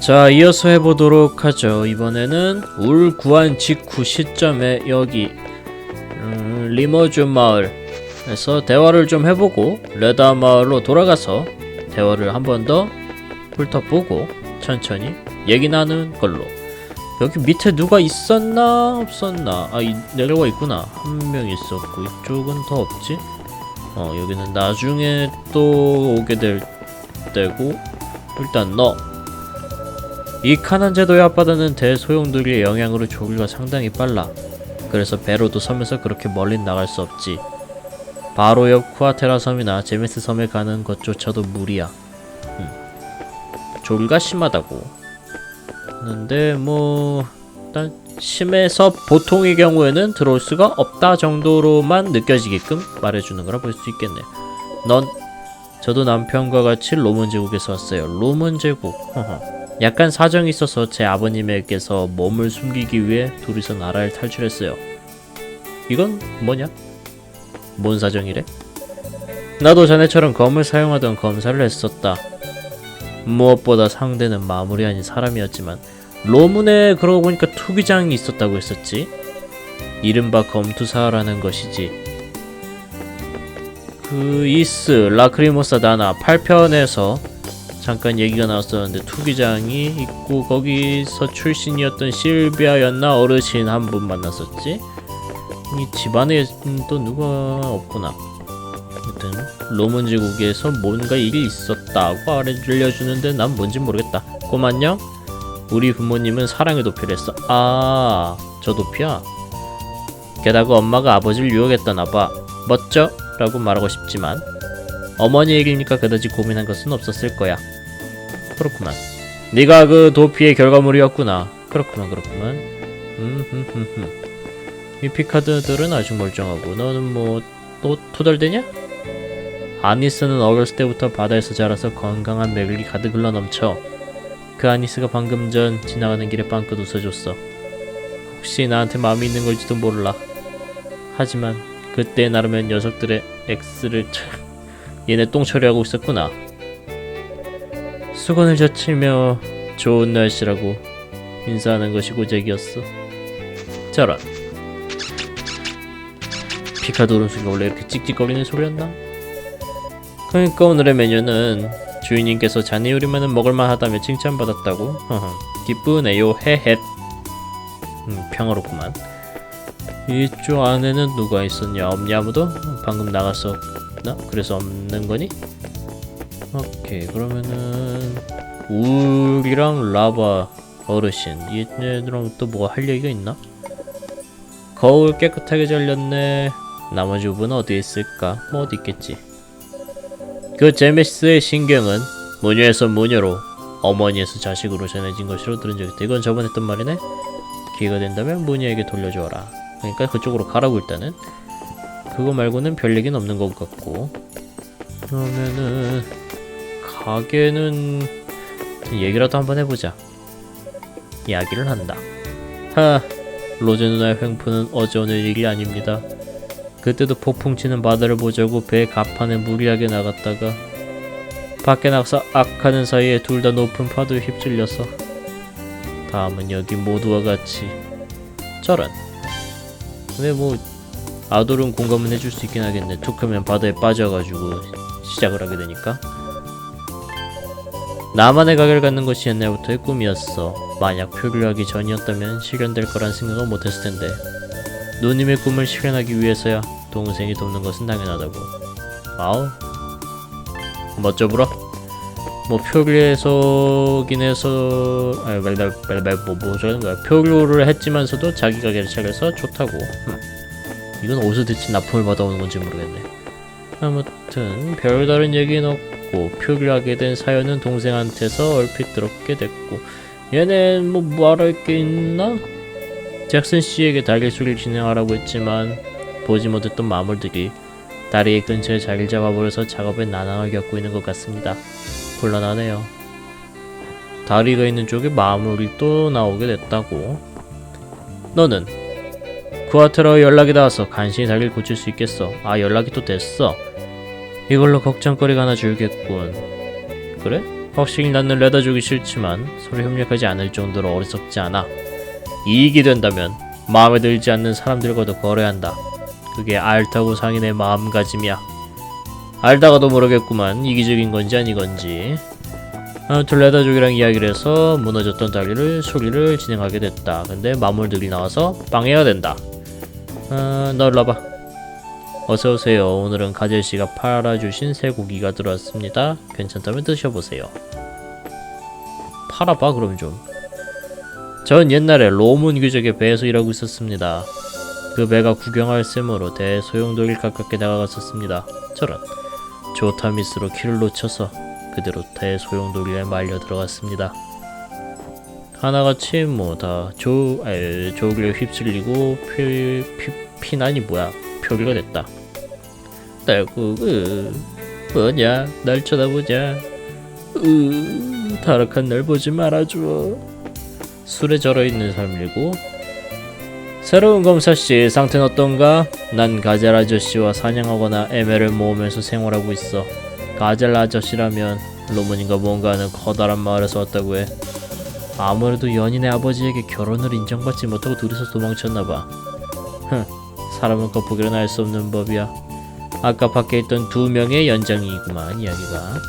자, 이어서 해보도록 하죠. 이번에는 울 구한 직후 시점에 여기 음, 리머준 마을에서 대화를 좀 해보고 레다 마을로 돌아가서 대화를 한 번 더 훑어보고 천천히 얘기 나누는 걸로. 여기 밑에 누가 있었나 없었나? 아, 이, 내려와 있구나. 한 명 있었고 이쪽은 더 없지? 어, 여기는 나중에 또 오게 될 때고 일단 너. 이 카난 제도의 앞바다는 대소용돌이의 영향으로 조류가 상당히 빨라. 그래서 배로도 섬에서 그렇게 멀리 나갈 수 없지. 바로 옆 쿠아테라 섬이나 제메스 섬에 가는 것조차도 무리야. 음. 조류가 심하다고. 근데 뭐 일단 심해서 보통의 경우에는 들어올 수가 없다 정도로만 느껴지게끔 말해주는 거라 볼 수 있겠네. 넌 저도 남편과 같이 로몬 제국에서 왔어요. 로몬 제국. 허허. 약간 사정이 있어서 제 아버님에게서 몸을 숨기기 위해 둘이서 나라를 탈출했어요. 이건 뭐냐? 뭔 사정이래? 나도 자네처럼 검을 사용하던 검사를 했었다. 무엇보다 상대는 마물이 아닌 사람이었지만 로문에 그러고 보니까 투기장이 있었다고 했었지. 이른바 검투사라는 것이지. 그 이스 라크리모사 나나 8편에서 잠깐 얘기가 나왔었는데 투기장이 있고 거기서 출신이었던 실비아였나 어르신 한 분 만났었지. 이 집안에 또 누가 없구나. 아무튼 로문 제국에서 뭔가 일이 있었다고 알려주는데 난 뭔지 모르겠다. 꼬만녕? 우리 부모님은 사랑의 도피를 했어. 아, 저 도피야? 게다가 엄마가 아버지를 유혹했다나봐. 멋져? 라고 말하고 싶지만 어머니 얘기니까 그다지 고민한 것은 없었을 거야. 그렇구만. 네가 그 도피의 결과물이었구나. 그렇구만, 그렇구만. 음흠흠흠. 이 피카드들은 아주 멀쩡하고 너는 뭐 또 투덜대냐? 아니스는 어렸을 때부터 바다에서 자라서 건강한 매력이 가득 흘러넘쳐. 그 아니스가 방금 전 지나가는 길에 빵긋 웃어줬어. 혹시 나한테 마음이 있는 걸지도 몰라. 하지만 그때 나름의 녀석들의 X를 차... 얘네 똥 처리하고 있었구나. 수건을 젖히며 좋은 날씨라고 인사하는 것이 고작이었어. 저런. 피카도 오른손이 원래 이렇게 찍찍거리는 소리였나? 그러니까 오늘의 메뉴는 주인님께서 자네 요리만은 먹을만하다며 칭찬받았다고? 기쁘네요 헤헷 음, 평화롭구만 이쪽 안에는 누가 있었냐 없냐 아무도? 방금 나갔었나? 그래서 없는 거니? 오케이 그러면은 울이랑 라바 어르신. 얘네들랑 또 뭐가 할 얘기가 있나? 거울 깨끗하게 잘렸네. 나머지 부분은 어디에 있을까? 뭐 어디 있겠지? 그 제메스의 신경은 모녀에서 모녀로 어머니에서 자식으로 전해진 것으로 들은 적이 있다. 이건 저번에 했던 말이네. 기회가 된다면 모녀에게 돌려주어라. 그러니까 그쪽으로 가라고 일단은 그거 말고는 별 얘기는 없는 것 같고. 그러면은 가게는 얘기라도 한번 해보자. 이야기를 한다. 하 로제 누나의 횡포는 어제 오늘 일이 아닙니다. 그때도 폭풍 치는 바다를 보자고 배 갑판에 무리하게 나갔다가 밖에 나가서 악하는 사이에 둘 다 높은 파도에 휩쓸려서 다음은 여기 모두와 같이. 저런. 근데 뭐 아돌은 공감은 해줄 수 있긴 하겠네. 툭하면 바다에 빠져가지고 시작을 하게 되니까 나만의 가게를 갖는 것이 옛날부터의 꿈이었어. 만약 표류하기 전이었다면 실현될 거란 생각은 못했을 텐데. 누님의 꿈을 실현하기 위해서야 동생이 돕는 것은 당연하다고. 아우 멋져 불어 뭐 표류해서긴 해서 아유 말말말말 뭐 뭐라는 거야. 표류를 했지만서도 자기 가게를 차려서 좋다고. 흠. 이건 어디서 대체 납품을 받아오는 건지 모르겠네. 아무튼 별다른 얘기는 없고 표류하게 된 사연은 동생한테서 얼핏 들었게 됐고 얘는 뭐 말할 게 있나? 잭슨 씨에게 달걀 수리를 진행하라고 했지만 보지 못했던 마물들이 다리 근처에 자리를 잡아버려서 작업에 난항을 겪고 있는 것 같습니다. 곤란하네요. 다리가 있는 쪽에 마물이 또 나오게 됐다고. 너는 쿠아트라와 연락이 닿아서 간신히 다리를 고칠 수 있겠어. 아 연락이 또 됐어. 이걸로 걱정거리가 하나 줄겠군. 그래? 확실히 나는 레다 주기 싫지만 서로 협력하지 않을 정도로 어리석지 않아. 이익이 된다면 마음에 들지 않는 사람들과도 거래한다. 그게 알타고 상인의 마음가짐이야. 알다가도 모르겠구만 이기적인 건지 아닌 건지. 아무튼 레다족이랑 이야기를 해서 무너졌던 자리를 수리를 진행하게 됐다. 근데 마물들이 나와서 방해가 된다. 아, 너 일로 와봐. 어서 오세요. 오늘은 가젤 씨가 팔아주신 새 고기가 들어왔습니다. 괜찮다면 드셔보세요. 팔아봐 그럼 좀. 전 옛날에 로문 귀족의 배에서 일하고 있었습니다. 그 배가 구경할 셈으로 대소용돌이 가깝게 다가갔었습니다. 저런 조타미스로 키를 놓쳐서 그대로 대소용돌이에 말려 들어갔습니다. 하나같이 뭐 다조 조기를 휩쓸리고 피, 피, 피난이 뭐야 표기가 됐다. 으, 뭐냐? 날 쳐다보냐 으 타락한 날 보지 말아줘. 술에 절어있는 삶이고. 새로운 검사씨 상태는 어떤가? 난 가젤 아저씨와 사냥하거나 에메를 모으면서 생활하고 있어. 가젤 아저씨라면 로문인가 뭔가 하는 커다란 마을에서 왔다고 해. 아무래도 연인의 아버지에게 결혼을 인정받지 못하고 둘이서 도망쳤나봐. 흥 사람은 겉보기로는 알 수 없는 법이야 아까 밖에 있던 두 명의 연장이구만 이야기가.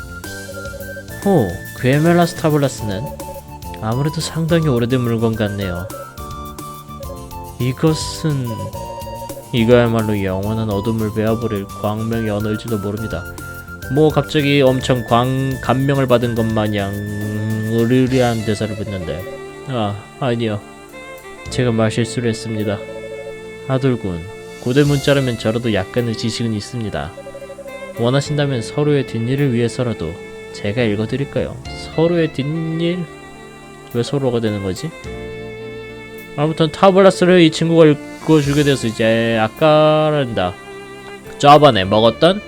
호 괴멜라스 타블라스는 아무래도 상당히 오래된 물건 같네요. 이것은 이거야말로 영원한 어둠을 베어버릴 광명의 언어일지도 모릅니다. 뭐 갑자기 엄청 광 감명을 받은 것 마냥 으르르한 대사를 붙는데. 아 아니요. 제가 말실수를 했습니다. 아돌군 고대 문자라면 저라도 약간의 지식은 있습니다. 원하신다면 서로의 뒷일을 위해서라도 제가 읽어드릴까요? 서로의 뒷일 왜 서로가 되는 거지? 아무튼 타블라스를 이 친구가 읽어주게 돼서 이제 아까란다 저번에 먹었던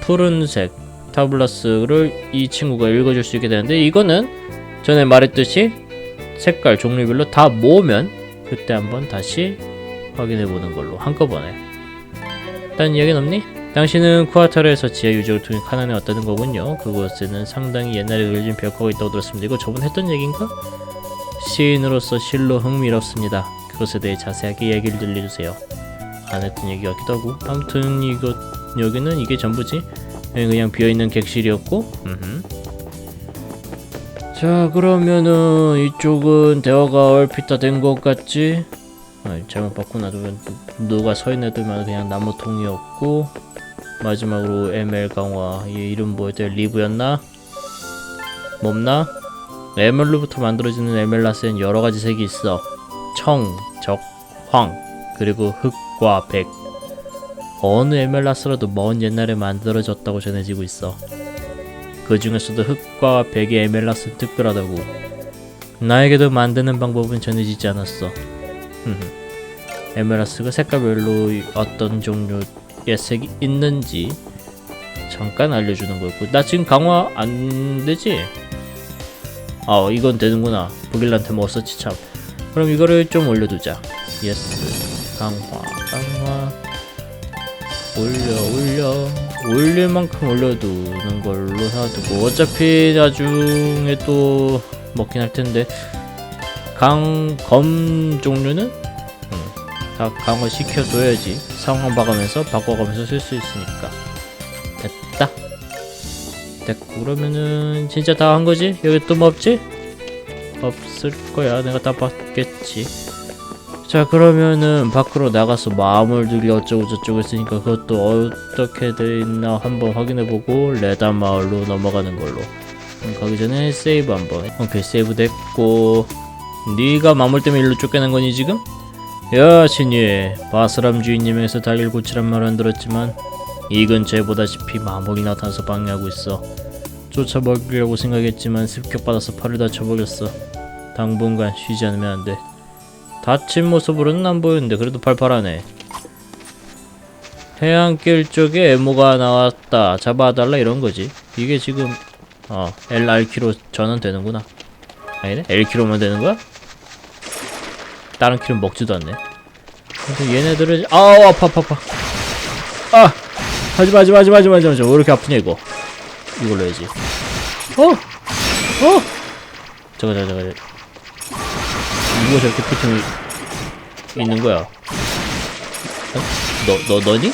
푸른색 타블라스를 이 친구가 읽어줄 수 있게 되는데 이거는 전에 말했듯이 색깔 종류별로 다 모으면 그때 한번 다시 확인해 보는 걸로 한꺼번에 딴 이야기는 없니? 당신은 쿠아타르에서 지하 유적을 통해 카난에 왔다는 거군요 그곳에는 상당히 옛날에 그려진 벽화가 있다고 들었습니다 이거 저번 했던 얘기인가? 시인으로서 실로 흥미롭습니다. 그것에 대해 자세하게 얘기를 들려주세요. 안 했던 얘기 같기도 하고 아무튼 이거 여기는 이게 전부지 여기 그냥 비어있는 객실이었고 음흠. 자 그러면은 이쪽은 대화가 얼핏 다 된 것 같지? 아, 잘못 봤구나 누- 누가 서 있는 애들만 그냥 나무통이었고 마지막으로 ML 강화 얘 이름 뭐였대 리브였나? 뭡나? 에mer루부터 만들어지는 에멜라스엔 여러 가지 색이 있어. 청, 적, 황, 그리고 흑과 백. 어느 에멜라스라도 먼 옛날에 만들어졌다고 전해지고 있어. 그 중에서도 흑과 백의 에멜라스는 특별하다고. 나에게도 만드는 방법은 전해지지 않았어. 에멜라스가 색깔별로 어떤 종류의 색이 있는지 잠깐 알려주는 거였고. 나 지금 강화 안 되지? 아 이건 되는구나. 브릴란트 먹었었지 참. 그럼 이거를 좀 올려두자. 예스 강화 강화. 올려 올려. 올릴 만큼 올려두는 걸로 해두고. 어차피 나중에 또 먹긴 할 텐데 강검 종류는? 응, 다 강화 시켜둬야지 상황 봐가면서 바꿔가면서 쓸 수 있으니까. 됐다. 됐고 그러면은 진짜 다 한 거지? 여기 또 뭐 없지? 없을 거야. 내가 다 봤겠지. 자 그러면은 밖으로 나가서 마물들이 어쩌고 저쩌고 했으니까 그것도 어떻게 돼 있나 한번 확인해보고 레다 마을로 넘어가는 걸로. 그럼 가기 전에 세이브 한번. 오케이 세이브 됐고 네가 마물 때문에 일로 쫓겨난 거니 지금? 야 신예 바스람 주인님에서 달길 고치란 말은 들었지만 이 근처에 보다시피 마물이 나타나서 방해하고 있어. 쫓아먹으려고 생각했지만 습격받아서 팔을 다쳐버렸어. 당분간 쉬지 않으면 안 돼. 다친 모습으로는 안 보이는데 그래도 팔팔하네. 해안길 쪽에 에모가 나왔다. 잡아달라 이런 거지. 이게 지금 어 LR키로 전환되는구나. 아니네? L키로만 되는 거야? 다른 키로 먹지도 않네. 근데 얘네들은 아우 아파 아파 아파. 아 하지마 하지마 하지마 하지마 하지마 왜 이렇게 아프냐 이거 이걸로 해야지 어? 어! 잠깐 잠깐 잠깐 누가 저렇게 피통이 있는 거야? 어? 너, 너, 너니?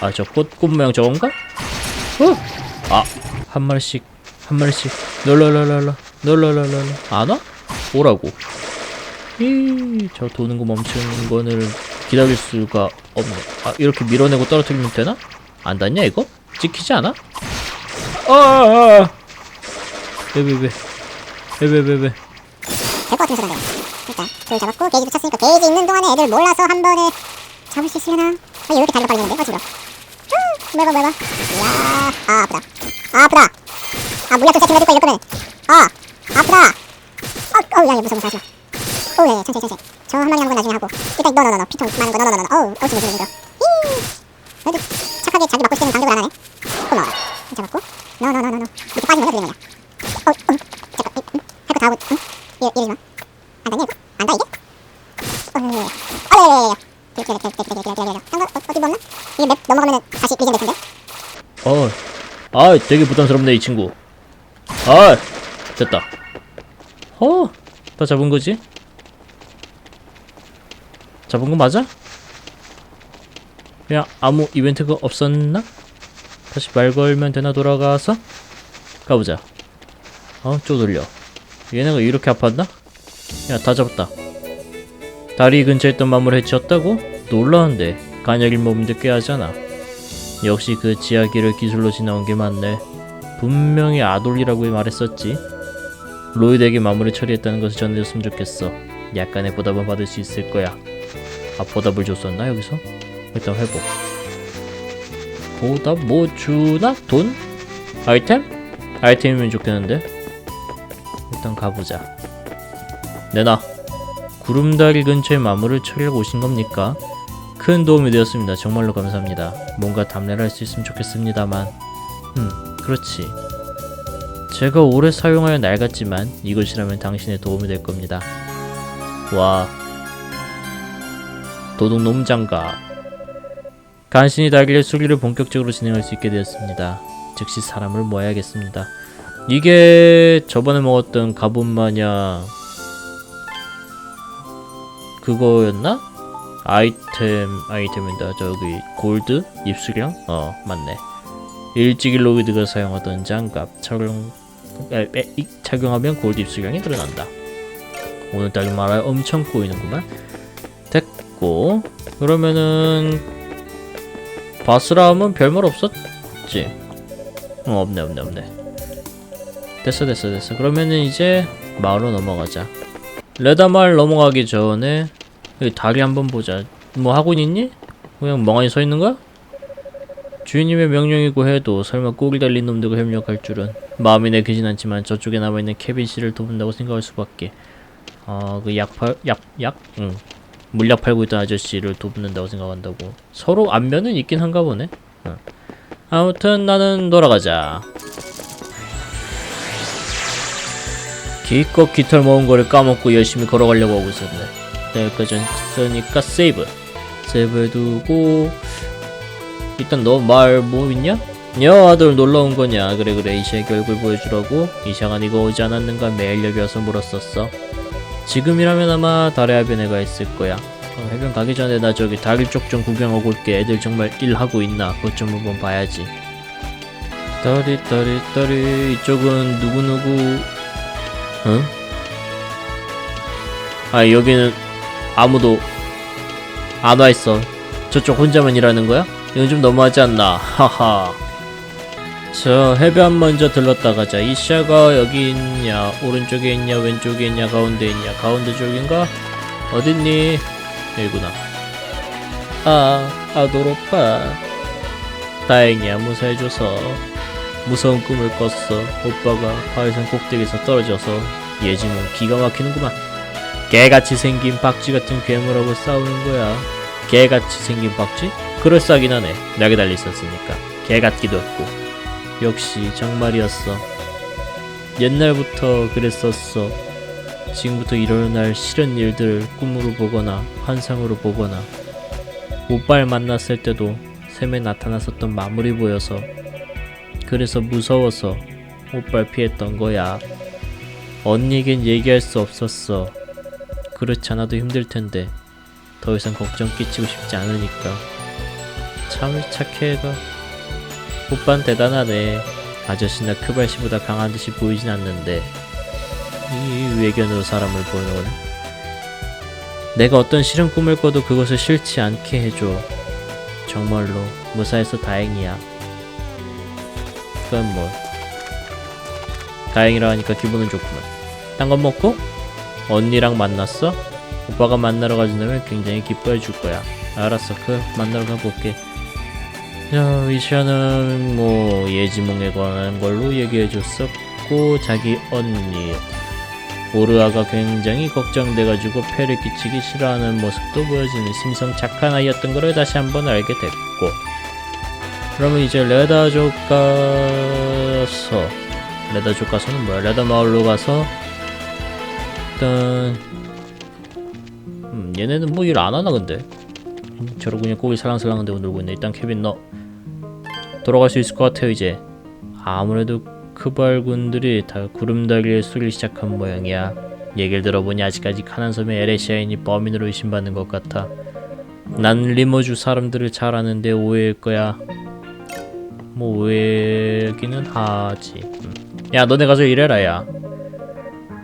아, 저 꽃, 꽃 모양 저건가? 어? 아, 한 마리씩, 한 마리씩. 널널널널, 널널널널. 안 와? 오라고. 이, 저 도는 거 멈추는 거를 기다릴 수가 없네. 아, 이렇게 밀어내고 떨어뜨리면 되나? 안 닿냐, 이거? 찍히지 않아? 아, 아, 아. 왜, 왜, 왜. 왜, 왜, 왜, 왜. 될것 같으면서 그래요. 일단 돌 잡았고 게이지도 찼으니까 게이지 있는 동안에 애들 몰라서 한 번에 잡을 수 있으려나? 아, 이렇게 달려 빨리는데? 아, 죽어. 쭉! 매번 매번. 이야, 아, 아프다. 아, 아프다. 아, 물약 좀 세팅해줄 거 이럴 거면. 아, 아프다. 어, 어, 야, 얘 무서워, 무서워. 어, 야, 야, 천천히, 천천히. 저 한 마리 하는 건 나중에 하고. 일단 너, 너, 너, 너, 피통 많은 거, 너, 너, 너, 너. 어우, 어우, 지금, 지금. 그래도 착하게 자기 맞고 싶은 간격을 안 하네. 고마워. 잡았고. 너, 너, 너, 너, 너. 이렇게 빠지면 그냥 그냥. 어, 어, 잠깐, 응, 응. 할거 다 하고, 응? 이래, 이러지 마. 안 닿냐, 이거? 안 닿아, 이게? 어, 예, 예, 예. 어, 예, 예, 예. 기다려, 기다려, 기다려, 기다려, 기다려, 기다려. 딴 거, 어, 어디 뭐 없나? 이게 맵 넘어가면은 다시 리젠 될 텐데? 어, 아, 되게 부담스럽네 이 친구. 아, 됐다. 어, 다 잡은 거지? 잡은 거 맞아? 그냥 아무 이벤트가 없었나? 다시 말 걸면 되나 돌아가서? 가보자. 어, 쪼돌려. 얘네가 이렇게 아팠나? 야, 다 잡았다. 다리 근처에 있던 마물을 해치웠다고? 놀라운데 간역일 몸인데 꽤 하잖아. 역시 그 지하길을 기술로 지나온 게 맞네. 분명히 아돌이라고 말했었지. 로이드에게 마무리 처리했다는 것을 전해줬으면 좋겠어. 약간의 보답은 받을 수 있을 거야. 아 보답을 줬었나 여기서? 일단 회복. 보답 뭐 주나? 돈? 아이템? 아이템이면 좋겠는데. 일단 가보자. 내놔. 구름다리 근처에 마무리를 처리하고 오신 겁니까? 큰 도움이 되었습니다. 정말로 감사합니다. 뭔가 답례를 할 수 있으면 좋겠습니다만. 음, 그렇지. 제가 오래 사용하여 낡았지만 이것이라면 당신의 도움이 될 겁니다. 와. 도둑놈 장갑. 간신히 달길의 수리를 본격적으로 진행할 수 있게 되었습니다. 즉시 사람을 모아야겠습니다. 이게 저번에 먹었던 가본 마냥 그거였나? 아이템 아이템이다 저기 골드 입수량 어 맞네 일찍일 로이드가 사용하던 장갑 착용 에, 에, 이- 착용하면 골드 입수량이 늘어난다 오늘따라 말하여 엄청 꼬이는구만 됐고 그러면은 바스라움은 별말 없었지 어 없네 없네 없네 됐어 됐어 됐어 그러면은 이제 마을로 넘어가자 레다 마을 넘어가기 전에 여기 다리 한번 보자. 뭐 하고 있니? 그냥 멍하니 서 있는 거야? 주인님의 명령이고 해도 설마 꼬리 달린 놈들과 협력할 줄은 마음이 내키진 않지만 저쪽에 남아있는 케빈 씨를 도운다고 생각할 수밖에. 아그 약팔 약 약 응 물약 팔고 있던 아저씨를 돕는다고 생각한다고 서로 안면은 있긴 한가 보네. 응. 아무튼 나는 돌아가자. 기껏 깃털 모은 거를 까먹고 열심히 걸어가려고 하고 있었네. 여기까지 했으니까 세이브 세이브 해두고 일단 너 말 뭐 있냐? 여 아들 놀러 온 거냐 그래 그래 이시에게 얼굴 보여주라고 이샤가 네가 오지 않았는가 매일 여기 와서 물었었어 지금이라면 아마 달의 해변에가 있을 거야 어, 해변 가기 전에 나 저기 다리 쪽 좀 구경하고 올게 애들 정말 일하고 있나 그것 좀 한번 봐야지 다리 다리 다리 이쪽은 누구누구 응? 아 여기는 아무도 안 와 있어. 저쪽 혼자만 일하는 거야? 이건 좀 너무하지 않나? 하하. 저 해변 먼저 들렀다 가자. 이샤가 여기 있냐? 오른쪽에 있냐? 왼쪽에 있냐? 가운데 있냐? 가운데 쪽인가? 어딨니? 여기구나. 아, 아도로빠. 다행이야, 무사해줘서. 무서운 꿈을 꿨어. 오빠가 바위산 꼭대기에서 떨어져서 예지몽 기가 막히는구만. 개같이 생긴 박쥐 같은 괴물하고 싸우는 거야. 개같이 생긴 박쥐? 그럴싸하긴 하네. 낙에 달려 있었으니까. 개 같기도 했고. 역시 정말이었어. 옛날부터 그랬었어. 지금부터 일어날 싫은 일들을 꿈으로 보거나 환상으로 보거나 오빠를 만났을 때도 샘에 나타났었던 마무리 보여서 그래서 무서워서 오빠를 피했던 거야. 언니에겐 얘기할 수 없었어. 그렇지 않아도 힘들 텐데 더 이상 걱정 끼치고 싶지 않으니까. 참 착해 애가. 오빤 대단하네. 아저씨나 크발씨보다 강한 듯이 보이진 않는데 이 외견으로 사람을 보는. 내가 어떤 싫은 꿈을 꿔도 그것을 싫지 않게 해줘. 정말로 무사해서 다행이야. 그건 뭐 다행이라 하니까 기분은 좋구만. 딴 건 먹고 언니랑 만났어? 오빠가 만나러 가준다면 굉장히 기뻐해 줄 거야. 알았어, 그 만나러 가볼게. 자, 위시아는 뭐 예지몽에 관한 걸로 얘기해 줬었고 자기 언니. 오르아가 굉장히 걱정돼가지고 폐를 끼치기 싫어하는 모습도 보여주는 심성 착한 아이였던 걸 다시 한번 알게 됐고. 그러면 이제 레다족 가서 레다족 가서는 뭐야? 레다 마을로 가서 일단 음, 얘네는 뭐 일 안 하나 근데? 음, 저러고 그냥 꼬리 살랑살랑 대고 놀고 있네. 일단 케빈 너 돌아갈 수 있을 것 같아요 이제. 아무래도 크발군들이 다 구름다리를 쏘기 시작한 모양이야. 얘기를 들어보니 아직까지 카난섬의 에레시아인이 범인으로 의심받는 것 같아. 난 리모주 사람들을 잘 아는데 오해일 거야. 뭐 오해기는 하지. 음. 야 너네 가서 일해라 야.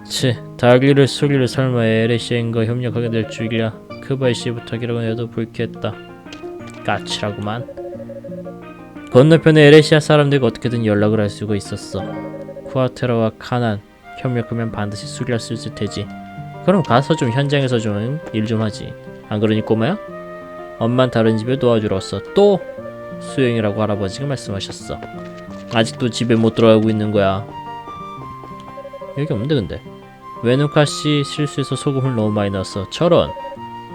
치, 달기를 쏘기를 설마 에레시아인과 협력하게 될 줄이야. 크바이 씨 부탁이라고 해도 불쾌했다. 까칠하구만 건너편의 에레시아 사람들과 어떻게든 연락을 할 수가 있었어. 쿠아테라와 카난 협력하면 반드시 수리할 수 있을 테지. 그럼 가서 좀 현장에서 좀 일 좀 하지. 안 그러니 꼬마야? 엄만 다른 집에 도와주러 왔어. 또 수영이라고 할아버지가 말씀하셨어. 아직도 집에 못 들어가고 있는 거야. 여기 없는데 근데. 외누카 씨 실수해서 소금을 너무 많이 넣었어. 저런.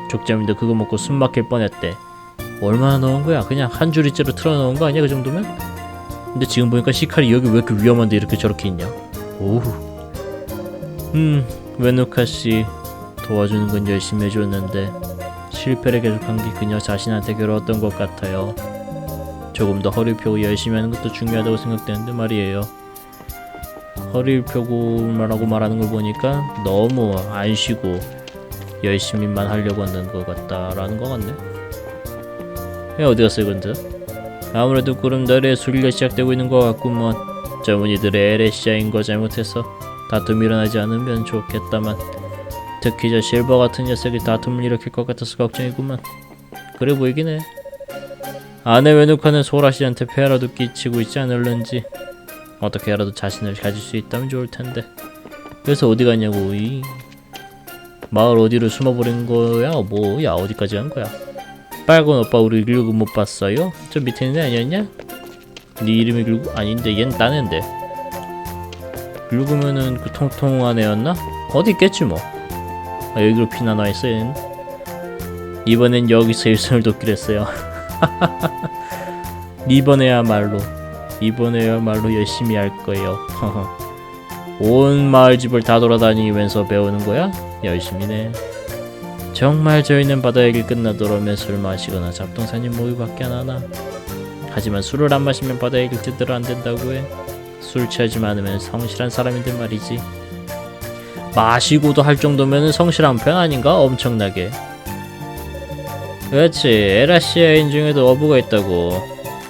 족장님도 그거 먹고 숨 막힐 뻔했대. 얼마나 넣은 거야? 그냥 한 줄이째로 틀어 넣은 거 아니야 그 정도면? 근데 지금 보니까 시칼이 여기 왜 이렇게 위험한데 이렇게 저렇게 있냐? 오우. 음, 외누카 씨 도와주는 건 열심히 해줬는데 실패를 계속한 게 그녀 자신한테 괴로웠던 것 같아요. 조금 더 허리 펴고 열심히 하는 것도 중요하다고 생각되는데 말이에요. 허리를 펴고 말하고 말하는 걸 보니까 너무 안 쉬고 열심히만 하려고 하는 것 같다라는 것 같네. 야 어디 갔어 이건들? 아무래도 구름다리에 수리가 시작되고 있는 것 같구먼. 젊은이들의 에레시아인 거 잘못해서 다툼이 일어나지 않으면 좋겠다만 특히 저 실버 같은 녀석이 다툼을 일으킬 것 같아서 걱정이구만 그래 보이긴 해. 아내 외누카는 소라씨한테 폐라도 끼치고 있지 않을는지 어떻게 해라도 자신을 가질 수 있다면 좋을 텐데. 그래서 어디 갔냐고 이. 마을 어디로 숨어버린 거야? 뭐야? 어디까지 간 거야 빨간 오빠 우리 글루그 못 봤어요? 저 밑에 있는 애 아니었냐? 네 이름이 글루그 아닌데 얜딴 앤데 글루그면은 그 통통한 애였나? 어디 있겠지 뭐 아, 여기로 나 있어 얘는 이번엔 여기서 일선을 돕기로 했어요 이번에야말로 이번에야말로 열심히 할 거예요 온 마을 집을 다 돌아다니면서 배우는 거야? 열심히네 정말 저희는 바다의 길 끝나도록면 술 마시거나 잡동사님 모유밖에 안 하나. 하지만 술을 안 마시면 바다의 길 제대로 안 된다고 해. 술 취하지 않으면 성실한 사람인데 말이지. 마시고도 할 정도면 성실한 편 아닌가? 엄청나게. 그렇지. 에라시아 인 중에도 어부가 있다고.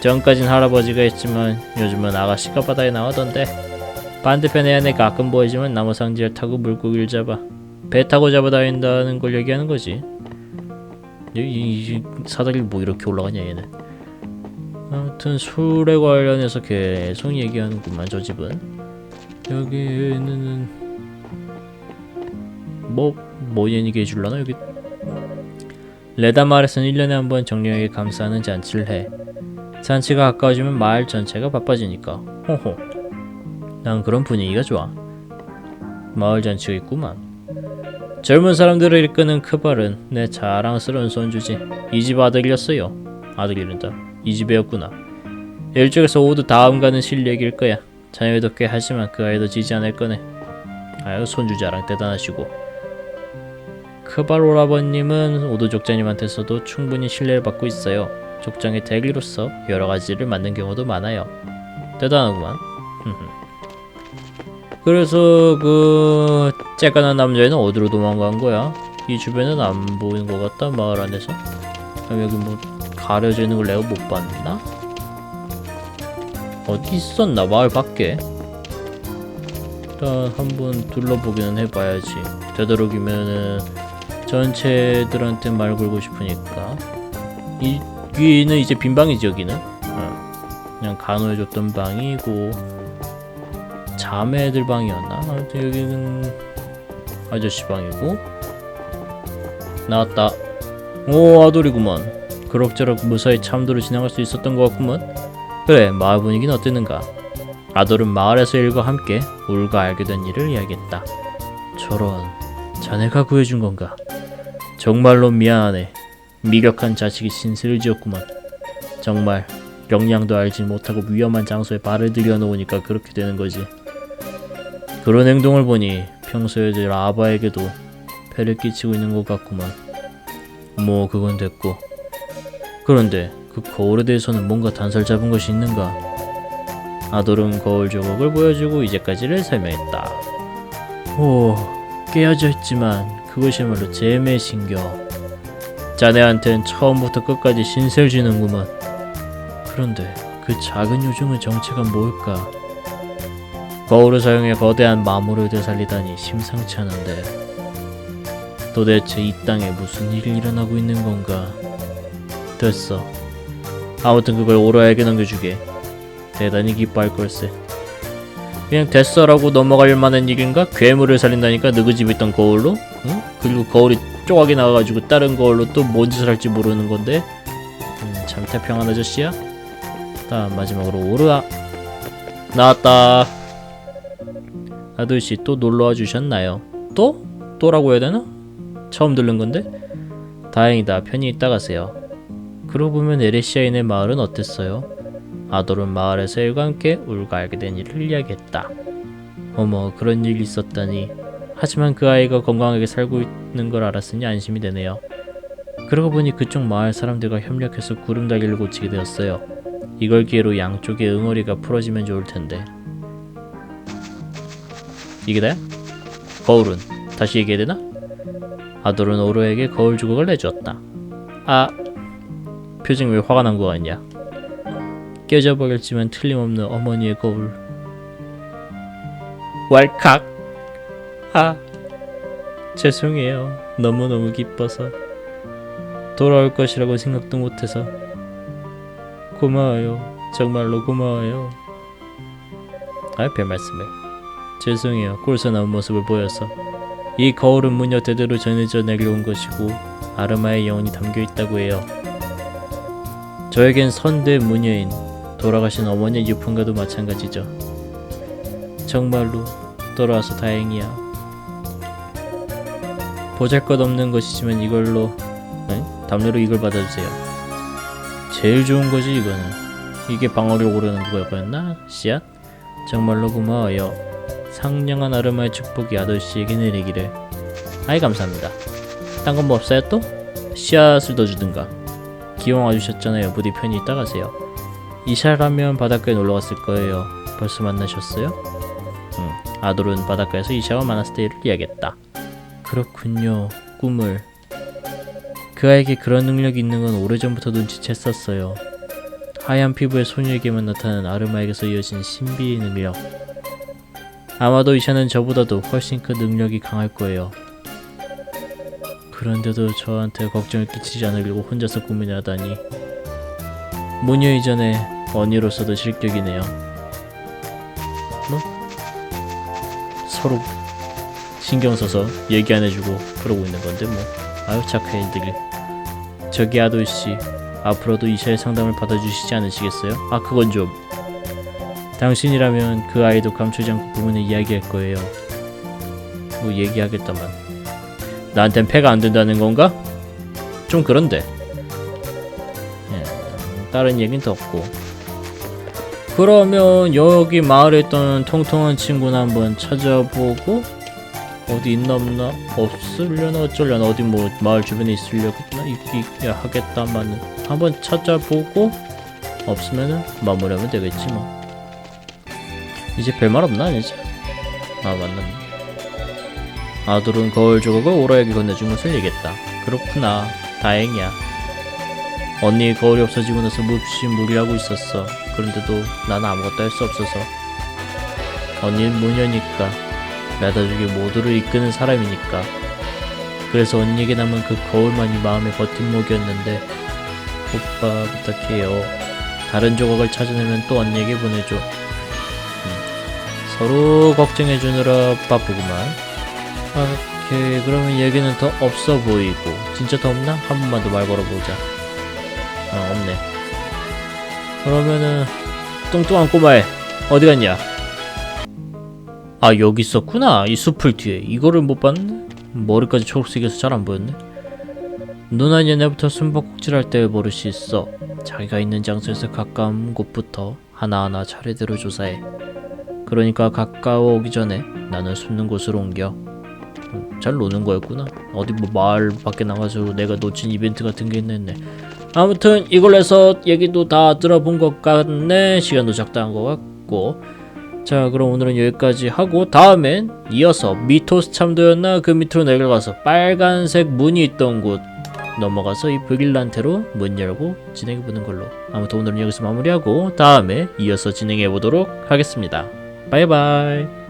전까진 할아버지가 있지만 요즘은 아가씨가 바다에 나오던데. 반대편에 안에 가끔 보이지만 나무 상지를 타고 물고기를 잡아. 배 타고 잡아다닌다는 걸 얘기하는 거지. 이, 이, 이 사다리 뭐 이렇게 올라가냐 얘는. 아무튼 술에 관련해서 계속 얘기하는구만 저 집은. 여기는 뭐뭐 얘기해 줄라나 여기. 레다 마을에서는 1년에 한 번 정령에게 감사하는 잔치를 해. 잔치가 가까워지면 마을 전체가 바빠지니까. 호호. 난 그런 분위기가 좋아. 마을 잔치가 있구만. 젊은 사람들을 이끄는 크발은 내 자랑스러운 손주지. 이 집 아들이었어요. 아들이란다. 이 집이었구나. 일쪽에서 모두 다음 가는 실력일 거야. 자녀도 꽤 하지만 그 아이도 지지 않을 거네. 아유 손주 자랑 대단하시고. 크발 오라버님은 오도 족장님한테서도 충분히 신뢰를 받고 있어요. 족장의 대리로서 여러 가지를 맡는 경우도 많아요. 대단하구만. 그래서 그 째까난 남자애는 어디로 도망간 거야? 이 주변은 안 보이는 것 같다 마을 안에서. 여기 뭐 가려져 있는 걸 내가 못 봤나? 어디 있었나 마을 밖에? 일단 한번 둘러보기는 해봐야지. 되도록이면은 전체들한테 말 걸고 싶으니까. 이 위는 이제 빈 방이지 여기는. 어. 그냥 간호해줬던 방이고 자매들 방이었나? 아무튼 여기는 아저씨 방이고 나왔다. 오 아돌이구먼. 그럭저럭 무사히 참도로 지나갈 수 있었던 것 같구먼. 그래 마을 분위기는 어땠는가? 아돌은 마을에서 일과 함께 울과 알게 된 일을 이야기했다. 저런 자네가 구해준 건가? 정말로 미안하네. 미력한 자식이 신세를 지었구만. 정말 영양도 알지 못하고 위험한 장소에 발을 들여놓으니까 그렇게 되는 거지. 그런 행동을 보니 평소에도 아바에게도 패를 끼치고 있는 것 같구만. 뭐 그건 됐고. 그런데 그 거울에 대해서는 뭔가 단서를 잡은 것이 있는가? 아돌은 거울 조각을 보여주고 이제까지를 설명했다. 오, 깨어져 있지만 그것이야말로 제매신겨. 자네한텐 처음부터 끝까지 신세를 지는구먼. 그런데 그 작은 요정의 정체가 뭘까? 거울을 사용해 거대한 마물을 되살리다니 심상치 않은데 도대체 이 땅에 무슨 일이 일어나고 있는 건가? 됐어. 아무튼 그걸 오로에게 넘겨주게. 대단히 기뻐할 걸세. 그냥 됐어라고 넘어갈 만한 일인가? 괴물을 살린다니까 너그 집에 있던 거울로? 응? 그리고 거울이 쪼각이 나가가지고 다른 거울로 또 뭔 짓을 할지 모르는 건데 음, 참 태평한 아저씨야? 다음 마지막으로 오르아 나왔다 아들씨 또 놀러와 주셨나요? 또? 또라고 해야 되나? 처음 들른 건데? 다행이다 편히 있다 가세요 그러고 보면 에레시아인의 마을은 어땠어요? 아돌은 마을에서 일과 함께 울고 알게 된 일을 이야기했다 어머 그런 일이 있었다니 하지만 그 아이가 건강하게 살고 있는 걸 알았으니 안심이 되네요 그러고 보니 그쪽 마을 사람들과 협력해서 구름다리를 고치게 되었어요 이걸 기회로 양쪽의 응어리가 풀어지면 좋을 텐데. 이게 다야? 거울은 다시 얘기해야 되나? 아돌은 오로에게 거울 주걱을 내주었다. 아, 표정이 왜 화가 난 거 같냐? 깨져 버렸지만 틀림없는 어머니의 거울. 왈칵. 아, 죄송해요. 너무 너무 기뻐서 돌아올 것이라고 생각도 못해서. 고마워요. 정말로 고마워요. 아, 별 말씀을. 죄송해요. 꼴서 나온 모습을 보여서. 이 거울은 무녀 대대로 전해져 내려온 것이고 아르마의 영혼이 담겨 있다고 해요. 저에겐 선대 무녀인 돌아가신 어머니의 유품과도 마찬가지죠. 정말로 돌아와서 다행이야. 보잘것없는 것이지만 이걸로 네? 담요로 이걸 받아주세요. 제일 좋은 거지 이거는 이게 방어를 오르는 거였나? 씨앗? 정말로 고마워요 상냥한 아르마의 축복이 아저씨에게 내리기를 아이 감사합니다 딴 건 뭐 없어요 또? 씨앗을 더 주든가 기왕 와주셨잖아요 부디 편히 있다 가세요 이샤라면 바닷가에 놀러 갔을 거예요 벌써 만나셨어요? 응 아돌은 바닷가에서 이샤와 만났을 때를 이야기했다 그렇군요 꿈을 그 아이에게 그런 능력이 있는 건 오래전부터 눈치챘었어요. 하얀 피부의 소녀에게만 나타난 아르마에게서 이어진 신비의 능력. 아마도 이샤는 저보다도 훨씬 큰 능력이 강할 거예요. 그런데도 저한테 걱정을 끼치지 않으려고 혼자서 고민을 하다니. 모녀 이전에 언니로서도 실격이네요. 뭐? 서로 신경 써서 얘기 안 해주고 그러고 있는 건데 뭐. 아유 착해 애들이. 저기 아도씨 앞으로도 이샤의 상담을 받아주시지 않으시겠어요? 아 그건 좀 당신이라면 그 아이도 감추지 않고 부모에 이야기할 거예요. 뭐 얘기하겠다만. 나한텐 패가 안 된다는 건가? 좀 그런데. 예, 다른 얘긴 더 없고. 그러면 여기 마을에 있던 통통한 친구는 한번 찾아보고 어디 있나 없나? 없으려나? 어쩌려나? 어디 뭐 마을 주변에 있으려겠나? 있기야 하겠다마는 한번 찾아보고 없으면은 마무리하면 되겠지 뭐 이제 별말 없나 이제 아 맞네. 아들은 거울 조각을 오라에게 건네준 것을 얘기했다. 그렇구나. 다행이야. 언니 거울이 없어지고 나서 몹시 무리하고 있었어. 그런데도 난 아무것도 할 수 없어서. 언니는 모녀니까. 나다죽이 모두를 이끄는 사람이니까. 그래서 언니에게 남은 그 거울만이 마음의 버팀목이었는데 오빠 부탁해요. 다른 조각을 찾아내면 또 언니에게 보내줘. 음, 서로 걱정해주느라 바쁘구만. 오케이. 그러면 얘기는 더 없어 보이고. 진짜 더 없나? 한 번만 더 말 걸어보자. 어 없네. 그러면은 뚱뚱한 꼬마애 어디 갔냐? 아 여기 있었구나. 이 숲을 뒤에. 이거를 못 봤네 머리까지 초록색이어서 잘 안 보였네. 누나 얘네부터 숨바꼭질 할 때 버릇이 있어. 자기가 있는 장소에서 가까운 곳부터 하나하나 차례대로 조사해 그러니까 가까워 오기 전에 나는 숨는 곳으로 옮겨. 음, 잘 노는 거였구나. 어디 뭐 마을 밖에 나가서 내가 놓친 이벤트 같은 게 있네 아무튼 이걸 해서 얘기도 다 들어본 것 같네. 시간도 적당한 것 같고. 자 그럼 오늘은 여기까지 하고 다음엔 이어서 미토스 참도였나? 그 밑으로 내려가서 빨간색 문이 있던 곳 넘어가서 이 브릴란테로 문 열고 진행해 보는 걸로. 아무튼 오늘은 여기서 마무리하고 다음에 이어서 진행해 보도록 하겠습니다 바이바이